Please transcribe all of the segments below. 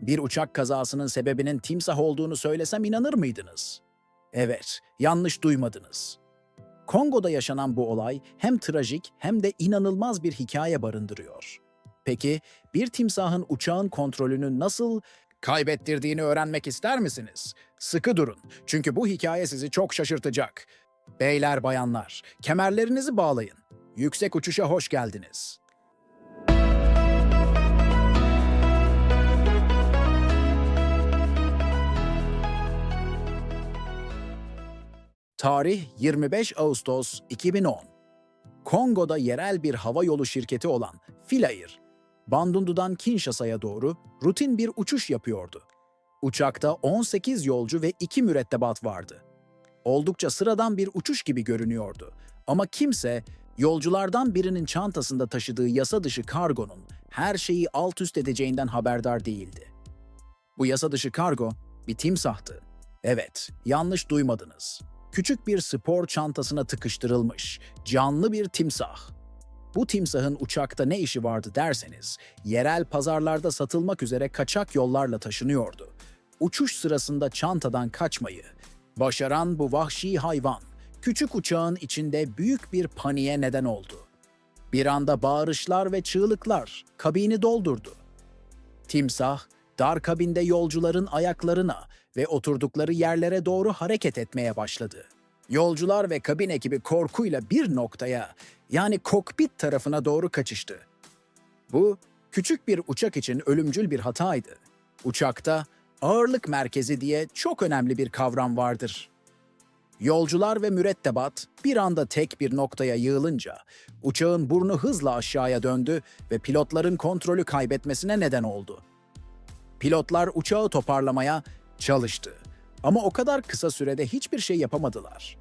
Bir uçak kazasının sebebinin timsah olduğunu söylesem inanır mıydınız? Evet, yanlış duymadınız. Kongo'da yaşanan bu olay hem trajik hem de inanılmaz bir hikaye barındırıyor. Peki bir timsahın uçağın kontrolünü nasıl kaybettirdiğini öğrenmek ister misiniz? Sıkı durun çünkü bu hikaye sizi çok şaşırtacak. Beyler bayanlar, kemerlerinizi bağlayın. Yüksek uçuşa hoş geldiniz. Tarih 25 Ağustos 2010. Kongo'da yerel bir hava yolu şirketi olan Filair, Bandundu'dan Kinshasa'ya doğru rutin bir uçuş yapıyordu. Uçakta 18 yolcu ve 2 mürettebat vardı. Oldukça sıradan bir uçuş gibi görünüyordu. Ama kimse yolculardan birinin çantasında taşıdığı yasa dışı kargonun her şeyi alt üst edeceğinden haberdar değildi. Bu yasa dışı kargo bir timsahtı. Evet, yanlış duymadınız. Küçük bir spor çantasına tıkıştırılmış canlı bir timsah. Bu timsahın uçakta ne işi vardı derseniz, yerel pazarlarda satılmak üzere kaçak yollarla taşınıyordu. Uçuş sırasında çantadan kaçmayı, başaran bu vahşi hayvan, küçük uçağın içinde büyük bir paniğe neden oldu. Bir anda bağırışlar ve çığlıklar kabini doldurdu. Timsah, dar kabinde yolcuların ayaklarına ve oturdukları yerlere doğru hareket etmeye başladı. Yolcular ve kabin ekibi korkuyla bir noktaya, yani kokpit tarafına doğru kaçıştı. Bu, küçük bir uçak için ölümcül bir hataydı. Uçakta ağırlık merkezi diye çok önemli bir kavram vardır. Yolcular ve mürettebat bir anda tek bir noktaya yığılınca uçağın burnu hızla aşağıya döndü ve pilotların kontrolü kaybetmesine neden oldu. Pilotlar uçağı toparlamaya çalıştı ama o kadar kısa sürede hiçbir şey yapamadılar.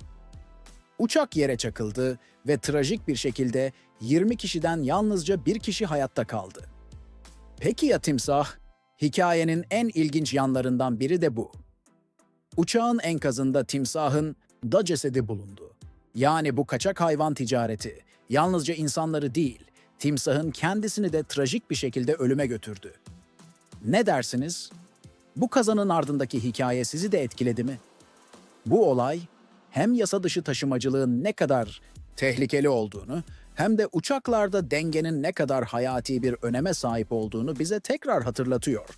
Uçak yere çakıldı ve trajik bir şekilde 20 kişiden yalnızca bir kişi hayatta kaldı. Peki ya timsah? Hikayenin en ilginç yanlarından biri de bu. Uçağın enkazında timsahın da cesedi bulundu. Yani bu kaçak hayvan ticareti yalnızca insanları değil, timsahın kendisini de trajik bir şekilde ölüme götürdü. Ne dersiniz? Bu kazanın ardındaki hikaye sizi de etkiledi mi? Bu olay hem yasa dışı taşımacılığın ne kadar tehlikeli olduğunu hem de uçaklarda dengenin ne kadar hayati bir öneme sahip olduğunu bize tekrar hatırlatıyor.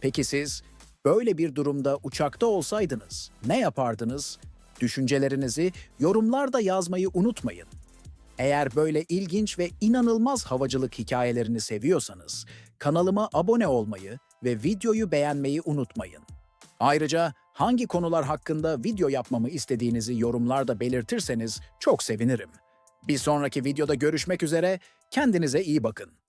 Peki siz böyle bir durumda uçakta olsaydınız ne yapardınız? Düşüncelerinizi yorumlarda yazmayı unutmayın. Eğer böyle ilginç ve inanılmaz havacılık hikayelerini seviyorsanız kanalıma abone olmayı ve videoyu beğenmeyi unutmayın. Ayrıca hangi konular hakkında video yapmamı istediğinizi yorumlarda belirtirseniz çok sevinirim. Bir sonraki videoda görüşmek üzere, kendinize iyi bakın.